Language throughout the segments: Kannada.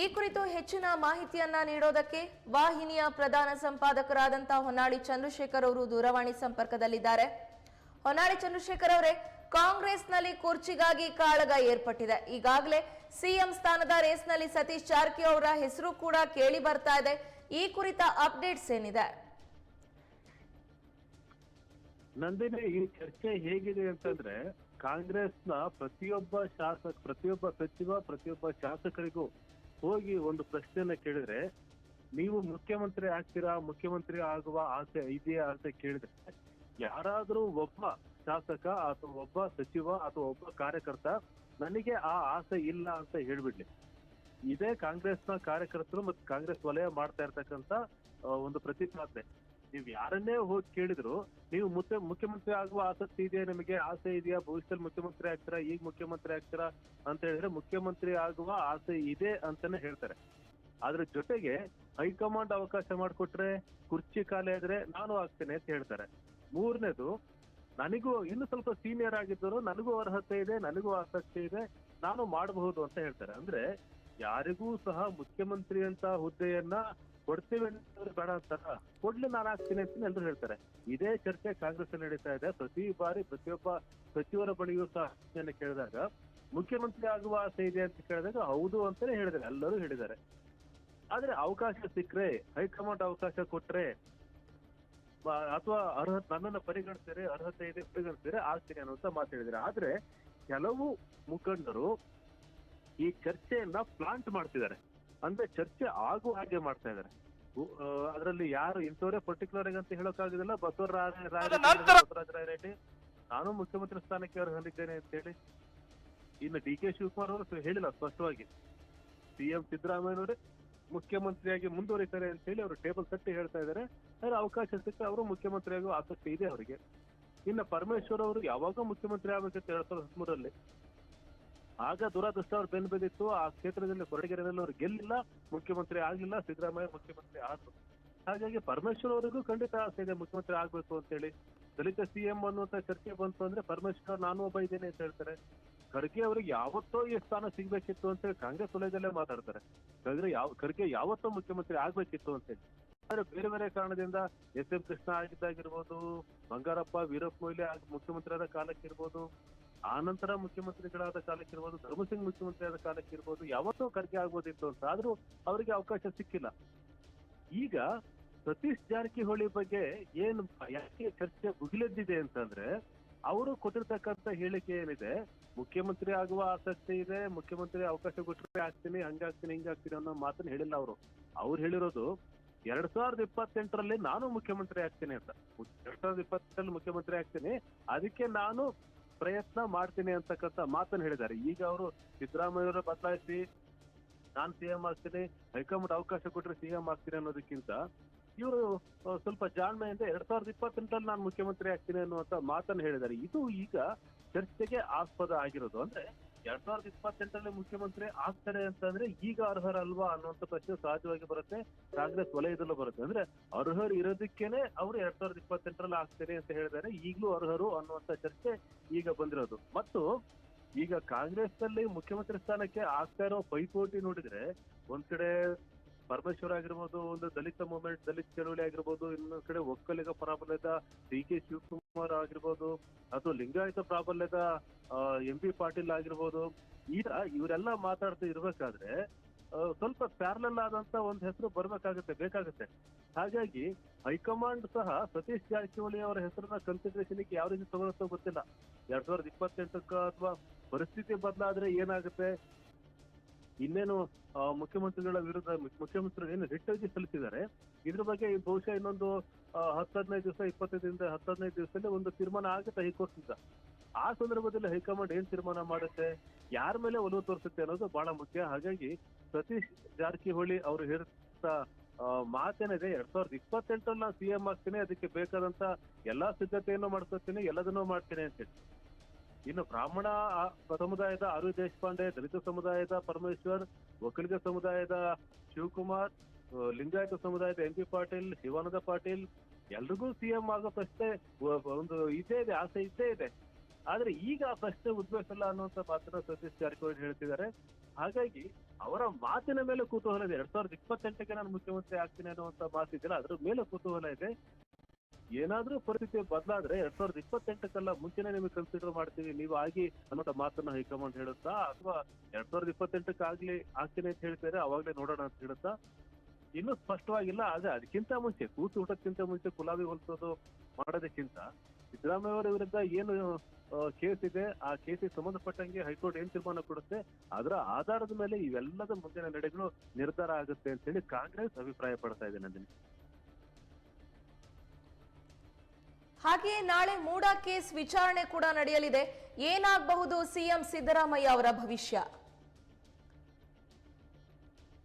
ಈ ಕುರಿತು ಹೆಚ್ಚಿನ ಮಾಹಿತಿಯನ್ನ ನೀಡೋದಕ್ಕೆ ವಾಹಿನಿಯ ಪ್ರಧಾನ ಸಂಪಾದಕರಾದಂತಹ ಹೊನ್ನಾಳಿ ಚಂದ್ರಶೇಖರ್ ಅವರು ದೂರವಾಣಿ ಸಂಪರ್ಕದಲ್ಲಿದ್ದಾರೆ. ಹೊನ್ನಾಳಿ ಚಂದ್ರಶೇಖರ್ ಅವರೇ, ಕಾಂಗ್ರೆಸ್ನಲ್ಲಿ ಕುರ್ಚಿಗಾಗಿ ಕಾಳಗ ಏರ್ಪಟ್ಟಿದೆ. ಈಗಾಗಲೇ ಸಿಎಂ ಸ್ಥಾನದ ರೇಸ್ನಲ್ಲಿ ಸತೀಶ್ ಜಾರಕಿಹೊಳಿ ಅವರ ಹೆಸರು ಕೂಡ ಕೇಳಿ ಬರ್ತಾ ಇದೆ. ಈ ಕುರಿತ ಅಪ್ಡೇಟ್ಸ್ ಏನಿದೆ? ನಂದಿನಿ, ಈ ಚರ್ಚೆ ಹೇಗಿದೆ ಅಂತಂದ್ರೆ, ಕಾಂಗ್ರೆಸ್ನ ಪ್ರತಿಯೊಬ್ಬ ಶಾಸಕ, ಪ್ರತಿಯೊಬ್ಬ ಸಚಿವ, ಪ್ರತಿಯೊಬ್ಬ ಶಾಸಕರಿಗೂ ಹೋಗಿ ಒಂದು ಪ್ರಶ್ನೆಯನ್ನ ಕೇಳಿದ್ರೆ, ನೀವು ಮುಖ್ಯಮಂತ್ರಿ ಆಗ್ತೀರಾ, ಮುಖ್ಯಮಂತ್ರಿ ಆಗುವ ಆಸೆ ಇದೆಯಾ ಅಂತ ಕೇಳಿದ್ರೆ, ಯಾರಾದ್ರೂ ಒಬ್ಬ ಶಾಸಕ ಅಥವಾ ಒಬ್ಬ ಸಚಿವ ಅಥವಾ ಒಬ್ಬ ಕಾರ್ಯಕರ್ತ ನನಗೆ ಆ ಆಸೆ ಇಲ್ಲ ಅಂತ ಹೇಳ್ಬಿಡ್ಲಿ. ಇದೇ ಕಾಂಗ್ರೆಸ್ನ ಕಾರ್ಯಕರ್ತರು ಮತ್ತು ಕಾಂಗ್ರೆಸ್ ವಲಯ ಮಾಡ್ತಾ ಇರ್ತಕ್ಕಂತ ಒಂದು ಪ್ರತಿಪಾದನೆ. ನೀವ್ ಯಾರನ್ನೇ ಹೋಗಿ ಕೇಳಿದ್ರು, ನೀವು ಮುಖ್ಯ ಮುಖ್ಯಮಂತ್ರಿ ಆಗುವ ಆಸಕ್ತಿ ಇದೆಯಾ ನಿಮಗೆ? ಆಸೆ ಇದೆಯಾ? ಭವಿಷ್ಯದಲ್ಲಿ ಮುಖ್ಯಮಂತ್ರಿ ಆಗ್ತೀರಾ? ಈಗ ಮುಖ್ಯಮಂತ್ರಿ ಆಗ್ತೀರಾ? ಅಂತ ಹೇಳಿದ್ರೆ ಮುಖ್ಯಮಂತ್ರಿ ಆಗುವ ಆಸೆ ಇದೆ ಅಂತಾನೆ ಹೇಳ್ತಾರೆ. ಅದ್ರ ಜೊತೆಗೆ ಹೈಕಮಾಂಡ್ ಅವಕಾಶ ಮಾಡಿಕೊಟ್ರೆ, ಕುರ್ಚಿ ಖಾಲಿ ಆದ್ರೆ ನಾನು ಆಗ್ತೇನೆ ಅಂತ ಹೇಳ್ತಾರೆ. ಮೂರನೇದು, ನನಗೂ ಇನ್ನು ಸ್ವಲ್ಪ ಸೀನಿಯರ್ ಆಗಿದ್ದರು ನನಗೂ ಅರ್ಹತೆ ಇದೆ, ನನಗೂ ಆಸಕ್ತಿ ಇದೆ, ನಾನು ಮಾಡಬಹುದು ಅಂತ ಹೇಳ್ತಾರೆ. ಅಂದ್ರೆ ಯಾರಿಗೂ ಸಹ ಮುಖ್ಯಮಂತ್ರಿ ಅಂತ ಹುದ್ದೆಯನ್ನ ಕೊಡ್ತೀವಿ ಅಂತಂದ್ರೆ ಬೇಡ ಅಂತಾರ ಕೊಡ್ಲಿ ನಾನು ಆಗ್ತೀನಿ ಅಂತ ಎಲ್ಲರೂ ಹೇಳ್ತಾರೆ. ಇದೇ ಚರ್ಚೆ ಕಾಂಗ್ರೆಸ್ ನಡೀತಾ ಇದೆ. ಪ್ರತಿ ಬಾರಿ ಪ್ರತಿಯೊಬ್ಬ ಸಚಿವರ ಬಳಿಯೂ ಸಹ ಕೇಳಿದಾಗ, ಮುಖ್ಯಮಂತ್ರಿ ಆಗುವ ಆಸೆ ಇದೆ ಅಂತ ಕೇಳಿದಾಗ, ಹೌದು ಅಂತಾನೆ ಹೇಳಿದ್ದಾರೆ. ಎಲ್ಲರೂ ಹೇಳಿದ್ದಾರೆ. ಆದ್ರೆ ಅವಕಾಶ ಸಿಕ್ಕರೆ, ಹೈಕಮಾಂಡ್ ಅವಕಾಶ ಕೊಟ್ರೆ ಅಥವಾ ಅರ್ಹ ನನ್ನನ್ನು ಪರಿಗಣಿಸಿದ್ರೆ ಅರ್ಹತೆ ಇದೆ ಪರಿಗಣಿಸಿದ್ರೆ ಆಗ್ತೀನಿ ಅನ್ನುವಂತ ಮಾತು ಹೇಳಿದ್ದಾರೆ. ಆದ್ರೆ ಕೆಲವು ಮುಖಂಡರು ಈ ಚರ್ಚೆಯನ್ನ ಪ್ಲಾಂಟ್ ಮಾಡ್ತಿದ್ದಾರೆ. ಅಂದ್ರೆ ಚರ್ಚೆ ಆಗುವ ಹಾಗೆ ಮಾಡ್ತಾ ಇದ್ದಾರೆ. ಅದರಲ್ಲಿ ಯಾರು ಇಂಥವರೇ ಪರ್ಟಿಕ್ಯುಲರ್ ಆಗಿ ಅಂತ ಹೇಳೋಕ್ಕಾಗೋದಿಲ್ಲ ಬಸವರಾಜ ರೆಡ್ಡಿ ನಾನು ಮುಖ್ಯಮಂತ್ರಿ ಸ್ಥಾನಕ್ಕೆ ಅರ್ಹನಿದ್ದೇನೆ ಅಂತ ಹೇಳಿ. ಇನ್ನು ಡಿ ಕೆ ಶಿವಕುಮಾರ್ ಅವರು ಹೇಳಿಲ್ಲ ಸ್ಪಷ್ಟವಾಗಿ. ಸಿಎಂ ಸಿದ್ದರಾಮಯ್ಯನವರೇ ಮುಖ್ಯಮಂತ್ರಿಯಾಗಿ ಮುಂದುವರಿತಾರೆ ಅಂತ ಹೇಳಿ ಅವರು ಟೇಬಲ್ ತಟ್ಟಿ ಹೇಳ್ತಾ ಇದ್ದಾರೆ. ಆದ್ರೆ ಅವಕಾಶ ಸಿಕ್ಕ ಅವರು ಮುಖ್ಯಮಂತ್ರಿ ಆಗುವ ಆಸಕ್ತಿ ಇದೆ ಅವರಿಗೆ. ಇನ್ನು ಪರಮೇಶ್ವರ್ ಅವರು ಯಾವಾಗ ಮುಖ್ಯಮಂತ್ರಿ ಆಗ್ಬೇಕಂತ ಎರಡ್ ಸಾವಿರದ ಹದಿಮೂರರಲ್ಲಿ. ಆಗ ದುರಾದೃಷ್ಟ ಅವ್ರು ಬೆನ್ನು ಬಿದ್ದಿತ್ತು. ಆ ಕ್ಷೇತ್ರದಲ್ಲಿ ಕೊರಟಗೆರೆಯಲ್ಲಿ ಅವ್ರು ಗೆಲ್ಲಿಲ್ಲ, ಮುಖ್ಯಮಂತ್ರಿ ಆಗ್ಲಿಲ್ಲ, ಸಿದ್ದರಾಮಯ್ಯ ಮುಖ್ಯಮಂತ್ರಿ ಆದ್ರು ಹಾಗಾಗಿ ಪರಮೇಶ್ವರ್ ಅವರಿಗೂ ಖಂಡಿತ ಆಸೆ ಇದೆ ಮುಖ್ಯಮಂತ್ರಿ ಆಗ್ಬೇಕು ಅಂತ ಹೇಳಿ ದಲಿತ ಸಿಎಂ ಅನ್ನುವಂತ ಚರ್ಚೆ ಬಂತು ಅಂದ್ರೆ ಪರಮೇಶ್ವರ್ ನಾನು ಒಬ್ಬ ಇದ್ದೇನೆ ಅಂತ ಹೇಳ್ತಾರೆ. ಖರ್ಗೆ ಅವರಿಗೆ ಯಾವತ್ತೋ ಈ ಸ್ಥಾನ ಸಿಗ್ಬೇಕಿತ್ತು ಅಂತ ಹೇಳಿ ಕಾಂಗ್ರೆಸ್ ವಲಯದಲ್ಲೇ ಮಾತಾಡ್ತಾರೆ. ಖರ್ಗೆ ಯಾವ, ಖರ್ಗೆ ಯಾವತ್ತೋ ಮುಖ್ಯಮಂತ್ರಿ ಆಗ್ಬೇಕಿತ್ತು ಅಂತ ಹೇಳಿ. ಆದ್ರೆ ಬೇರೆ ಬೇರೆ ಕಾರಣದಿಂದ ಎಸ್ ಎಂ ಕೃಷ್ಣ ಆಗಿದ್ದಾಗಿರ್ಬೋದು, ಬಂಗಾರಪ್ಪ, ವೀರಪ್ಪ ಮೊಯ್ಲಿ ಆಗಿ ಮುಖ್ಯಮಂತ್ರಿ ಆದ ಕಾಲಕ್ಕಿರ್ಬೋದು ಆ ನಂತರ ಮುಖ್ಯಮಂತ್ರಿಗಳಾದ ಕಾಲಕ್ಕಿರ್ಬೋದು ಧರ್ಮಸಿಂಗ್ ಮುಖ್ಯಮಂತ್ರಿ ಆದ ಕಾಲಕ್ಕಿರ್ಬೋದು ಯಾವತ್ತೋ ಖರ್ಗೆ ಆಗ್ಬೋದಿತ್ತು ಅಂತ. ಆದ್ರೂ ಅವರಿಗೆ ಅವಕಾಶ ಸಿಕ್ಕಿಲ್ಲ. ಈಗ ಸತೀಶ್ ಜಾರಕಿಹೊಳಿ ಬಗ್ಗೆ ಏನು ಯಾಕೆ ಚರ್ಚೆ ಮುಗಿಲೆದ್ದಿದೆ ಅಂತಂದ್ರೆ, ಅವರು ಕೊಟ್ಟಿರ್ತಕ್ಕಂತ ಹೇಳಿಕೆ ಏನಿದೆ, ಮುಖ್ಯಮಂತ್ರಿ ಆಗುವ ಆಸಕ್ತಿ ಇದೆ, ಮುಖ್ಯಮಂತ್ರಿ ಅವಕಾಶ ಕೊಟ್ಟರೆ ಆಗ್ತೀನಿ, ಹಂಗಾಗ್ತೀನಿ, ಹಿಂಗಾಗ್ತೀನಿ ಅನ್ನೋ ಮಾತನ್ನ ಹೇಳಿಲ್ಲ ಅವರು. ಅವ್ರು ಹೇಳಿರೋದು, ಎರಡ್ ಸಾವಿರದ ಇಪ್ಪತ್ತೆಂಟರಲ್ಲಿ ನಾನು ಮುಖ್ಯಮಂತ್ರಿ ಆಗ್ತೀನಿ ಅಂತ. ಎರಡ್ ಸಾವಿರದ ಇಪ್ಪತ್ತೆಂಟರಲ್ಲಿ ಮುಖ್ಯಮಂತ್ರಿ ಆಗ್ತೀನಿ, ಅದಕ್ಕೆ ನಾನು ಪ್ರಯತ್ನ ಮಾಡ್ತೀನಿ ಅಂತಕ್ಕಂಥ ಮಾತನ್ನು ಹೇಳಿದ್ದಾರೆ. ಈಗ ಅವರು ಸಿದ್ದರಾಮಯ್ಯವರ ಬದಲಾಯಿಸಿ ನಾನ್ ಸಿಎಂ ಆಗ್ತೀನಿ, ಹೈಕಮಾಂಡ್ ಅವಕಾಶ ಕೊಟ್ಟರೆ ಸಿಎಂ ಆಗ್ತೀನಿ ಅನ್ನೋದಕ್ಕಿಂತ ಇವರು ಸ್ವಲ್ಪ ಜಾಣ್ಮೆಯಿಂದ ಎರಡ್ ಸಾವಿರದ ಇಪ್ಪತ್ತೆಂಟರಲ್ಲಿ ನಾನು ಮುಖ್ಯಮಂತ್ರಿ ಆಗ್ತೀನಿ ಅನ್ನುವಂತ ಮಾತನ್ನು ಹೇಳಿದ್ದಾರೆ. ಇದು ಈಗ ಚರ್ಚೆಗೆ ಆಸ್ಪದ ಆಗಿರೋದು. ಅಂದ್ರೆ ಎರಡ್ ಸಾವಿರದ ಇಪ್ಪತ್ತೆಂಟರಲ್ಲಿ ಮುಖ್ಯಮಂತ್ರಿ ಆಗ್ತಾರೆ ಅಂತಂದ್ರೆ ಈಗ ಅರ್ಹರಲ್ವಾ ಅನ್ನುವಂತ ಪ್ರಶ್ನೆ ಸಹಜವಾಗಿ ಬರುತ್ತೆ, ಕಾಂಗ್ರೆಸ್ ವಲಯದಲ್ಲೂ ಬರುತ್ತೆ. ಅಂದ್ರೆ ಅರ್ಹರು ಇರೋದಕ್ಕೇನೆ ಅವರು ಎರಡ್ ಸಾವಿರದ ಇಪ್ಪತ್ತೆಂಟರಲ್ಲಿ ಆಗ್ತಾರೆ ಅಂತ ಹೇಳಿದ್ದಾರೆ, ಈಗಲೂ ಅರ್ಹರು ಅನ್ನುವಂತ ಚರ್ಚೆ ಈಗ ಬಂದಿರೋದು. ಮತ್ತು ಈಗ ಕಾಂಗ್ರೆಸ್ನಲ್ಲಿ ಮುಖ್ಯಮಂತ್ರಿ ಸ್ಥಾನಕ್ಕೆ ಆಗ್ತಾ ಇರೋ ಪೈಪೋಟಿ ನೋಡಿದ್ರೆ ಒಂದ್ ಕಡೆ ಪರಮೇಶ್ವರ್ ಆಗಿರ್ಬೋದು, ಒಂದು ದಲಿತ ಮೂವ್ಮೆಂಟ್ ದಲಿತ ಚಳವಳಿ ಆಗಿರ್ಬೋದು, ಇನ್ನೊಂದ್ ಕಡೆ ಒಕ್ಕಲಿಗ ಪ್ರಾಬಲ್ಯದ ಡಿ ಕೆ ಶಿವಕುಮಾರ್ ಆಗಿರ್ಬೋದು, ಅಥವಾ ಲಿಂಗಾಯತ ಪ್ರಾಬಲ್ಯದ ಎಂ ಪಿ ಪಾಟೀಲ್ ಆಗಿರ್ಬೋದು ಈಗ ಇವರೆಲ್ಲ ಮಾತಾಡ್ತಾ ಇರ್ಬೇಕಾದ್ರೆ ಸ್ವಲ್ಪ ಪ್ಯಾರಲಲ್ ಆದಂತ ಒಂದು ಹೆಸರು ಬರ್ಬೇಕಾಗುತ್ತೆ, ಬೇಕಾಗುತ್ತೆ. ಹಾಗಾಗಿ ಹೈಕಮಾಂಡ್ ಸಹ ಸತೀಶ್ ಜಾರಕಿಹೊಳಿ ಅವರ ಹೆಸರನ್ನ ಕನ್ಸಿಡರೇಷನ್ಗೆ ಯಾವ ರೀತಿ ತಗೊಳುತ್ತೋ ಗೊತ್ತಿಲ್ಲ. ಎರಡ್ ಸಾವಿರದ ಇಪ್ಪತ್ತೆಂಟಕ್ಕ ಅಥವಾ ಪರಿಸ್ಥಿತಿ ಬದಲಾದ್ರೆ ಏನಾಗುತ್ತೆ? ಇನ್ನೇನು ಮುಖ್ಯಮಂತ್ರಿಗಳ ವಿರುದ್ಧ ಮುಖ್ಯಮಂತ್ರಿಗಳು ಏನು ರಿಟ್ ಅರ್ಜಿ ಸಲ್ಲಿಸಿದ್ದಾರೆ ಇದ್ರ ಬಗ್ಗೆ ಬಹುಶಃ ಇನ್ನೊಂದು ಆ, ಹತ್ತು ಹದಿನೈದು ದಿವಸ ಇಪ್ಪತ್ತೈದರಿಂದ ಹತ್ತು ಹದಿನೈದು ದಿವಸದಲ್ಲಿ ಒಂದು ತೀರ್ಮಾನ ಆಗುತ್ತೆ ಹೈಕೋರ್ಟ್ ಆ ಸಂದರ್ಭದಲ್ಲಿ ಹೈಕಮಾಂಡ್ ಏನ್ ತೀರ್ಮಾನ ಮಾಡುತ್ತೆ ಯಾರ ಮೇಲೆ ಒಲವು ತೋರಿಸುತ್ತೆ ಅನ್ನೋದು ಬಹಳ ಮುಖ್ಯ. ಹಾಗಾಗಿ ಸತೀಶ್ ಜಾರಕಿಹೊಳಿ ಅವರು ಹೇಳಿದ ಮಾತೇನಿದೆ ಎರಡ್ ಸಾವಿರದ ಇಪ್ಪತ್ತೆಂಟರಲ್ಲಿ ನಾನು ಸಿಎಂ ಆಗ್ತೀನಿ ಅದಕ್ಕೆ ಬೇಕಾದಂತ ಎಲ್ಲಾ ಸಿದ್ಧತೆಯನ್ನು ಮಾಡ್ಕೊತೀನಿ ಎಲ್ಲದನ್ನೂ ಮಾಡ್ತೀನಿ ಅಂತ ಹೇಳಿ ಇನ್ನು ಬ್ರಾಹ್ಮಣ ಸಮುದಾಯದ ಆರು ದೇಶಪಾಂಡೆ, ದಲಿತ ಸಮುದಾಯದ ಪರಮೇಶ್ವರ್ ಒಕ್ಕಲಿಗ ಸಮುದಾಯದ ಶಿವಕುಮಾರ್ ಲಿಂಗಾಯತ ಸಮುದಾಯದ ಎಂ ಪಿ ಪಾಟೀಲ್, ಶಿವಾನಂದ ಪಾಟೀಲ್, ಎಲ್ರಿಗೂ ಸಿಎಂ ಆಗೋ ಪ್ರಶ್ನೆ ಒಂದು ಇದೇ ಇದೆ, ಆಸೆ ಇದ್ದೇ ಇದೆ. ಆದ್ರೆ ಈಗ ಆ ಪ್ರಶ್ನೆ ಉದ್ಭವಿಸಲ್ಲ ಅನ್ನುವಂತ ಮಾತನ್ನ ಸತೀಶ್ ಜಾರಕಿಹೊಳಿ ಹೇಳ್ತಿದ್ದಾರೆ. ಹಾಗಾಗಿ ಅವರ ಮಾತಿನ ಮೇಲೆ ಕುತೂಹಲ ಇದೆ. ಎರಡ್ ಸಾವಿರದ ಇಪ್ಪತ್ತೆಂಟಕ್ಕೆ ನಾನು ಮುಖ್ಯಮಂತ್ರಿ ಆಗ್ತೀನಿ ಅನ್ನುವಂತ ಮಾತಿದ್ದಿಲ್ಲ ಅದ್ರ ಮೇಲೆ ಕುತೂಹಲ ಇದೆ. ಏನಾದ್ರೂ ಪರಿಸ್ಥಿತಿ ಬದಲಾದ್ರೆ ಎರಡ್ ಸಾವಿರದ ಇಪ್ಪತ್ತೆಂಟಕ್ಕೆಲ್ಲ ಮುಂಚೆನೆ ನಿಮಗೆ ಕನ್ಸಿಡರ್ ಮಾಡ್ತೀವಿ. ನೀವು ಆಗಿ ಅನ್ನೋ ಮಾತನ್ನ ಹೈಕಮಾಂಡ್ ಹೇಳುತ್ತಾ? ಅಥವಾ ಎರಡ್ ಸಾವಿರದ ಇಪ್ಪತ್ತೆಂಟಕ್ಕೆ ಆಗ್ಲಿ ಆಗ್ತೀನಿ ಅಂತ ಹೇಳ್ತಾರೆ ಅವಾಗ್ಲೇ ನೋಡೋಣ ಅಂತ ಹೇಳುತ್ತಾ? ಇನ್ನೂ ಸ್ಪಷ್ಟವಾಗಿಲ್ಲ, ಆದ್ರೆ ಅದಕ್ಕಿಂತ ಮುಂಚೆ, ಕೂತು ಊಟಕ್ಕಿಂತ ಮುಂಚೆ ಕುಲಾವಿ ಹೊಲಿಸೋದು ಮಾಡೋದಕ್ಕಿಂತ ಸಿದ್ದರಾಮಯ್ಯ ಅವರ ವಿರುದ್ಧ ಏನು ಕೇಸ್ ಇದೆ. ಆ ಕೇಸಿಗೆ ಸಂಬಂಧಪಟ್ಟಂಗೆ ಹೈಕೋರ್ಟ್ ಏನ್ ತೀರ್ಮಾನ ಕೊಡುತ್ತೆ? ಅದರ ಆಧಾರದ ಮೇಲೆ ಇವೆಲ್ಲದ ಮುಂದಿನ ನಡೆಗಳು ನಿರ್ಧಾರ ಆಗುತ್ತೆ ಅಂತ ಹೇಳಿ ಕಾಂಗ್ರೆಸ್ ಅಭಿಪ್ರಾಯ ಪಡ್ತಾ ಇದೆ ನಂದಿನಿ. ಹಾಗೆಯೇ ನಾಳೆ ಮೂಡ ಕೇಸ್ ವಿಚಾರಣೆ ಕೂಡ ನಡೆಯಲಿದೆ. ಏನಾಗಬಹುದು ಸಿಎಂ ಸಿದ್ದರಾಮಯ್ಯ ಅವರ ಭವಿಷ್ಯ?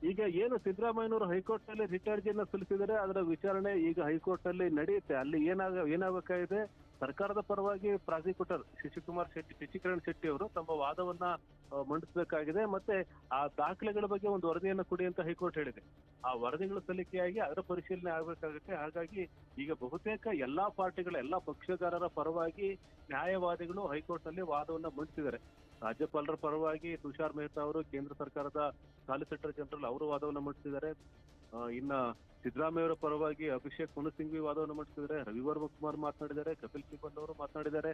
ಈಗ ಏನು ಸಿದ್ದರಾಮಯ್ಯನವರು ಹೈಕೋರ್ಟ್ನಲ್ಲಿ ರಿಟ್ ಅರ್ಜಿಯನ್ನ ಸಲ್ಲಿಸಿದರೆ ಅದರ ವಿಚಾರಣೆ ಈಗ ಹೈಕೋರ್ಟ್ನಲ್ಲಿ ನಡೆಯುತ್ತೆ. ಅಲ್ಲಿ ಏನಾಗ, ಏನಾಗಬೇಕಾಗಿದೆ? ಸರ್ಕಾರದ ಪರವಾಗಿ ಪ್ರಾಸಿಕ್ಯೂಟರ್ ಶಶಿಕುಮಾರ್ ಶೆಟ್ಟಿ, ಶಶಿಕಿರಣ್ ಶೆಟ್ಟಿ ಅವರು ತಮ್ಮ ವಾದವನ್ನ ಮಂಡಿಸಬೇಕಾಗಿದೆ. ಮತ್ತೆ ಆ ದಾಖಲೆಗಳ ಬಗ್ಗೆ ಒಂದು ವರದಿಯನ್ನು ಕೊಡಿ ಅಂತ ಹೈಕೋರ್ಟ್ ಹೇಳಿದೆ. ಆ ವರದಿಗಳು ಸಲ್ಲಿಕೆಯಾಗಿ ಅದರ ಪರಿಶೀಲನೆ ಆಗಬೇಕಾಗುತ್ತೆ. ಹಾಗಾಗಿ ಈಗ ಬಹುತೇಕ ಎಲ್ಲಾ ಪಾರ್ಟಿಗಳ, ಎಲ್ಲಾ ಪಕ್ಷಗಾರರ ಪರವಾಗಿ ನ್ಯಾಯವಾದಿಗಳು ಹೈಕೋರ್ಟ್ನಲ್ಲಿ ವಾದವನ್ನ ಮಂಡಿಸಿದ್ದಾರೆ. ರಾಜ್ಯಪಾಲರ ಪರವಾಗಿ ತುಷಾರ್ ಮೆಹ್ತಾ ಅವರು, ಕೇಂದ್ರ ಸರ್ಕಾರದ ಸಾಲಿಸಿಟರ್ ಜನರಲ್ ಅವರು ವಾದವನ್ನು ಮಂಡಿಸಿದ್ದಾರೆ. ಇನ್ನ ಸಿದ್ದರಾಮಯ್ಯ ಅವರ ಪರವಾಗಿ ಅಭಿಷೇಕ್ ಮನು ಸಿಂಘ್ವಿ ವಾದವನ್ನು ಮಂಡಿಸಿದ್ದಾರೆ. ರವಿವರ್ಮ ಕುಮಾರ್ ಮಾತನಾಡಿದ್ದಾರೆ. ಕಪಿಲ್ ಸಿಬಲ್ ಅವರು ಮಾತನಾಡಿದ್ದಾರೆ.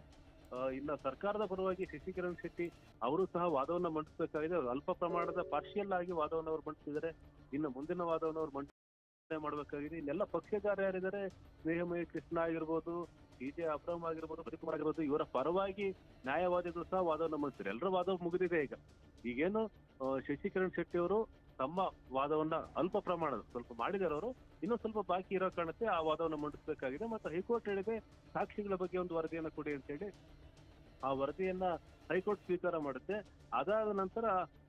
ಇನ್ನ ಸರ್ಕಾರದ ಪರವಾಗಿ ಶಶಿಕಿರಣ್ ಶೆಟ್ಟಿ ಅವರು ಸಹ ವಾದವನ್ನ ಮಂಡಿಸಬೇಕಾಗಿದೆ. ಅಲ್ಪ ಪ್ರಮಾಣದ ಪಾರ್ಷಿಯಲ್ ಆಗಿ ವಾದವನ್ನು ಅವರು ಮಂಡಿಸಿದ್ದಾರೆ. ಇನ್ನು ಮುಂದಿನ ವಾದವನ್ನು ಅವ್ರು ಮಂಡನೆ ಮಾಡಬೇಕಾಗಿದೆ. ಇಲ್ಲೆಲ್ಲ ಪಕ್ಷಗಾರ ಯಾರಿದ್ದಾರೆ? ಸ್ನೇಹಮಯ ಕೃಷ್ಣ ಆಗಿರ್ಬೋದು ಡಿ ಜೆ ಅಬ್ರಾಮ್ ಆಗಿರ್ಬೋದು ಪ್ರದೀಪ್ ಆಗಿರ್ಬೋದು, ಇವರ ಪರವಾಗಿ ನ್ಯಾಯವಾದಿಗಳು ಸಹ ವಾದವನ್ನು ಮಂಡಿಸ್ತಾರೆ ಎಲ್ಲರ ವಾದ ಮುಗಿದಿದೆ ಈಗ. ಈಗೇನು ಶಶಿಕಿರಣ್ ಶೆಟ್ಟಿ ಅವರು ತಮ್ಮ ವಾದವನ್ನ ಅಲ್ಪ ಪ್ರಮಾಣದ ಸ್ವಲ್ಪ ಮಾಡಿದಾರೆ ಅವರು. ಇನ್ನೂ ಸ್ವಲ್ಪ ಬಾಕಿ ಇರೋ ಕಾರಣಕ್ಕೆ ಆ ವಾದವನ್ನು ಮಂಡಿಸಬೇಕಾಗಿದೆ. ಮತ್ತು ಹೈಕೋರ್ಟ್ ಹೇಳಿದೆ, ಸಾಕ್ಷಿಗಳ ಬಗ್ಗೆ ಒಂದು ವರದಿಯನ್ನು ಕೊಡಿ ಅಂತ ಹೇಳಿ ಆ ವರದಿಯನ್ನ ಹೈಕೋರ್ಟ್ ಸ್ವೀಕಾರ ಮಾಡುತ್ತೆ. ಅದಾದ ನಂತರ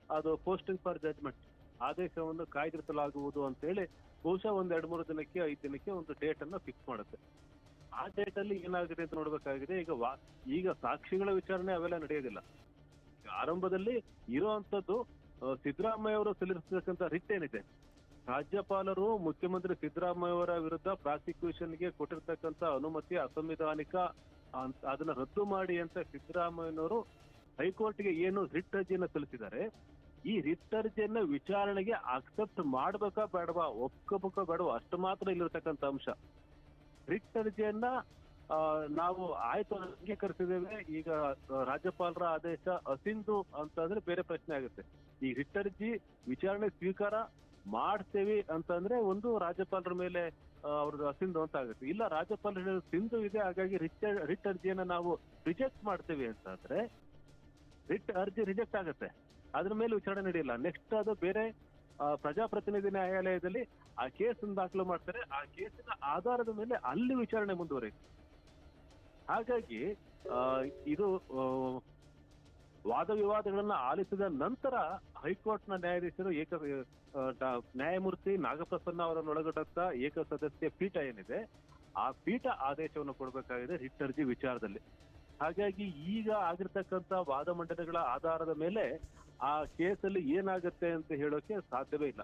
ಅದು ಪೋಸ್ಟಿಂಗ್ ಫಾರ್ ಜಜ್ಮೆಂಟ್. ಆದೇಶವನ್ನು ಕಾಯ್ದಿರಿಸಲಾಗುವುದು ಅಂತ ಹೇಳಿ ಬಹುಶಃ ಒಂದ್ ಎರಡ್ ಮೂರು ದಿನಕ್ಕೆ, ಐದು ದಿನಕ್ಕೆ ಒಂದು ಡೇಟ್ ಅನ್ನ ಫಿಕ್ಸ್ ಮಾಡುತ್ತೆ. ಆ ಡೇಟ್ ಅಲ್ಲಿ ಏನಾಗಿದೆ ಅಂತ ನೋಡ್ಬೇಕಾಗಿದೆ, ಈಗ ವಾ, ಈಗ ಸಾಕ್ಷಿಗಳ ವಿಚಾರಣೆ ಅವೆಲ್ಲ ನಡೆಯೋದಿಲ್ಲ. ಆರಂಭದಲ್ಲಿ ಇರುವಂತದ್ದು ಸಿದ್ದರಾಮಯ್ಯ ಅವರು ಸಲ್ಲಿಸತಕ್ಕಂತ ರಿಟ್ ಏನಿದೆ? ರಾಜ್ಯಪಾಲರು, ಮುಖ್ಯಮಂತ್ರಿ ಸಿದ್ದರಾಮಯ್ಯ ಅವರ ವಿರುದ್ಧ ಪ್ರಾಸಿಕ್ಯೂಷನ್ಗೆ ಕೊಟ್ಟಿರ್ತಕ್ಕಂತ ಅನುಮತಿ ಅಸಂವಿಧಾನಿಕ ಅದನ್ನ ರದ್ದು ಮಾಡಿ ಅಂತ ಸಿದ್ದರಾಮಯ್ಯನವರು ಹೈಕೋರ್ಟ್ಗೆ ಏನು ರಿಟ್ ಅರ್ಜಿಯನ್ನ ಸಲ್ಲಿಸಿದ್ದಾರೆ ಈ ರಿಟ್ ಅರ್ಜಿಯನ್ನ ವಿಚಾರಣೆಗೆ ಅಕ್ಸೆಪ್ಟ್ ಮಾಡ್ಬೇಕಾ ಬೇಡವಾ? ಒಪ್ಕೋಬೇಕಾ ಬೇಡವಾ? ಅಷ್ಟು ಮಾತ್ರ ಇಲ್ಲಿರ್ತಕ್ಕಂಥ ಅಂಶ. ರಿಟ್ ಅರ್ಜಿಯನ್ನ ನಾವು ಆಯ್ತು ಅಂಗೀಕರಿಸಿದ್ದೇವೆ. ಈಗ ರಾಜ್ಯಪಾಲರ ಆದೇಶ ಅಸಿಂಧು ಅಂತಂದ್ರೆ ಬೇರೆ ಪ್ರಶ್ನೆ ಆಗುತ್ತೆ. ಈ ರಿಟ್ ಅರ್ಜಿ ವಿಚಾರಣೆ ಸ್ವೀಕಾರ ಮಾಡ್ತೇವೆ ಅಂತಂದ್ರೆ ಒಂದು ರಾಜ್ಯಪಾಲರ ಮೇಲೆ ಅವ್ರದ್ದು ಅಸಿಂಧು ಅಂತ ಆಗುತ್ತೆ. ಇಲ್ಲ, ರಾಜ್ಯಪಾಲರ ಸಿಂಧು ಇದೆ, ಹಾಗಾಗಿ ರಿಟ್ ರಿಟ್ ಅರ್ಜಿಯನ್ನ ನಾವು ರಿಜೆಕ್ಟ್ ಮಾಡ್ತೇವೆ ಅಂತಂದ್ರೆ ರಿಟ್ ಅರ್ಜಿ ರಿಜೆಕ್ಟ್ ಆಗುತ್ತೆ. ಅದ್ರ ಮೇಲೆ ವಿಚಾರಣೆ ನಡೆಯಲ್ಲ. ನೆಕ್ಸ್ಟ್ ಅದು ಬೇರೆ ಪ್ರಜಾಪ್ರತಿನಿಧಿ ನ್ಯಾಯಾಲಯದಲ್ಲಿ ಆ ಕೇಸ್ ದಾಖಲು ಮಾಡ್ತಾರೆ. ಆ ಕೇಸಿನ ಆಧಾರದ ಮೇಲೆ ಅಲ್ಲಿ ವಿಚಾರಣೆ ಮುಂದುವರಿಯುತ್ತೆ. ಹಾಗಾಗಿ ಇದು ವಾದ ವಿವಾದಗಳನ್ನ ಆಲಿಸಿದ ನಂತರ ಹೈಕೋರ್ಟ್ನ ನ್ಯಾಯಾಧೀಶರು ಏಕ ನ್ಯಾಯಮೂರ್ತಿ ನಾಗಪ್ರಸನ್ನ ಅವರನ್ನೊಳಗೊಂಡಂತ ಏಕ ಸದಸ್ಯ ಪೀಠ ಏನಿದೆ, ಆ ಪೀಠ ಆದೇಶವನ್ನು ಕೊಡಬೇಕಾಗಿದೆ ರಿಟ್ ಅರ್ಜಿ ವಿಚಾರದಲ್ಲಿ. ಹಾಗಾಗಿ ಈಗ ಆಗಿರ್ತಕ್ಕಂಥ ವಾದ ಮಂಡನೆಗಳ ಆಧಾರದ ಮೇಲೆ ಆ ಕೇಸಲ್ಲಿ ಏನಾಗುತ್ತೆ ಅಂತ ಹೇಳೋಕೆ ಸಾಧ್ಯವೇ ಇಲ್ಲ.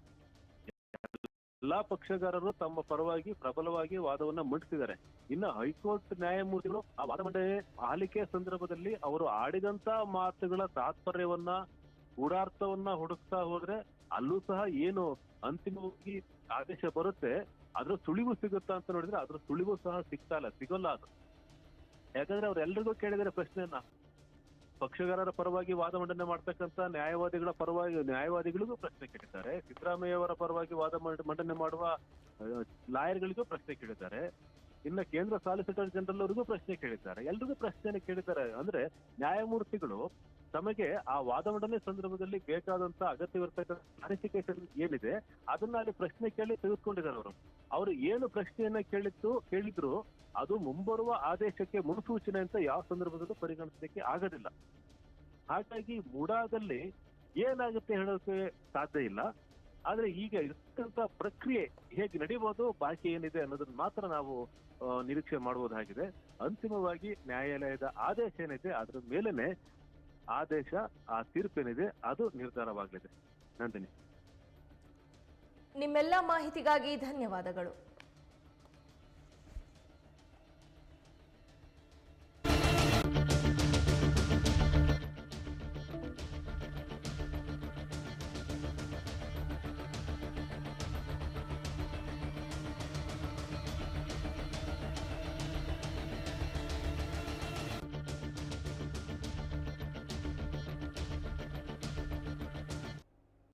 ಎಲ್ಲಾ ಪಕ್ಷಗಾರರು ತಮ್ಮ ಪರವಾಗಿ ಪ್ರಬಲವಾಗಿ ವಾದವನ್ನ ಮಂಡಿಸಿದ್ದಾರೆ. ಇನ್ನು ಹೈಕೋರ್ಟ್ ನ್ಯಾಯಮೂರ್ತಿಗಳು ಆ ವಾದ ಮಂಡನೆ ಆಲಿಕೆ ಸಂದರ್ಭದಲ್ಲಿ ಅವರು ಆಡಿದಂತ ಮಾತುಗಳ ತಾತ್ಪರ್ಯವನ್ನ ಗೂಢಾರ್ಥವನ್ನ ಹುಡುಕ್ತಾ ಹೋದ್ರೆ ಅಲ್ಲೂ ಸಹ ಏನು ಅಂತಿಮವಾಗಿ ಆದೇಶ ಬರುತ್ತೆ. ಅದ್ರ ಸುಳಿವು ಸಿಗುತ್ತಾ ಅಂತ ನೋಡಿದ್ರೆ ಅದ್ರ ಸುಳಿವು ಸಹ ಸಿಗ್ತಾ ಇಲ್ಲ, ಸಿಗೋಲ್ಲ ಅದು. ಯಾಕಂದ್ರೆ ಅವ್ರೆಲ್ರಿಗೂ ಕೇಳಿದರೆ ಪ್ರಶ್ನೆಯನ್ನ. ಪಕ್ಷಗಾರರ ಪರವಾಗಿ ವಾದ ಮಂಡನೆ ಮಾಡ್ತಕ್ಕಂತ ನ್ಯಾಯವಾದಿಗಳ ಪರವಾಗಿ, ನ್ಯಾಯವಾದಿಗಳಿಗೂ ಪ್ರಶ್ನೆ ಕೇಳಿದ್ದಾರೆ. ಸಿದ್ದರಾಮಯ್ಯ ಪರವಾಗಿ ವಾದ ಮಂಡನೆ ಮಾಡುವ ಲಾಯರ್ಗಳಿಗೂ ಪ್ರಶ್ನೆ ಕೇಳಿದ್ದಾರೆ. ಇನ್ನು ಕೇಂದ್ರ ಸಾಲಿಸಿಟರ್ ಜನರಲ್ ಅವರಿಗೂ ಪ್ರಶ್ನೆ ಕೇಳಿದ್ದಾರೆ. ಎಲ್ರಿಗೂ ಪ್ರಶ್ನೆಯನ್ನು ಕೇಳಿದ್ದಾರೆ. ಅಂದ್ರೆ ನ್ಯಾಯಮೂರ್ತಿಗಳು ತಮಗೆ ಆ ವಾದ ಮಂಡನೆ ಸಂದರ್ಭದಲ್ಲಿ ಬೇಕಾದಂತ ಅಗತ್ಯವಿರ್ತಕ್ಕಂಥ ಕ್ಲಾರಿಫಿಕೇಶನ್ ಏನಿದೆ, ಅದನ್ನ ಅಲ್ಲಿ ಪ್ರಶ್ನೆ ಕೇಳಿ ತೆಗೆದುಕೊಂಡಿದ್ದಾರೆ ಅವರು. ಅವರು ಏನು ಪ್ರಶ್ನೆಯನ್ನ ಕೇಳಿತ್ತು, ಕೇಳಿದ್ರು, ಅದು ಮುಂಬರುವ ಆದೇಶಕ್ಕೆ ಮುನ್ಸೂಚನೆ ಅಂತ ಯಾವ ಸಂದರ್ಭದಲ್ಲೂ ಪರಿಗಣಿಸಲಿಕ್ಕೆ ಆಗೋದಿಲ್ಲ. ಹಾಗಾಗಿ ಮುಡಾದಲ್ಲಿ ಏನಾಗುತ್ತೆ ಹೇಳೋಕೆ ಸಾಧ್ಯ ಇಲ್ಲ. ಆದ್ರೆ ಈಗ ಇರ್ತಕ್ಕಂಥ ಪ್ರಕ್ರಿಯೆ ಹೇಗೆ ನಡೀಬಹುದು ಬಾಕಿ ಏನಿದೆ ಅನ್ನೋದನ್ನ ಮಾತ್ರ ನಾವು ನಿರೀಕ್ಷೆ ಮಾಡಬಹುದಾಗಿದೆ ಅಂತಿಮವಾಗಿ ನ್ಯಾಯಾಲಯದ ಆದೇಶ ಏನಿದೆ, ಅದ್ರ ಮೇಲೆನೆ ಆದೇಶ ಆ ತೀರ್ಪೇನಿದೆ ಅದು ನಿರ್ಧಾರವಾಗಲಿದೆ. ನಂದಿನಿ. ನಿಮ್ಮೆಲ್ಲ ಮಾಹಿತಿಗಾಗಿ ಧನ್ಯವಾದಗಳು.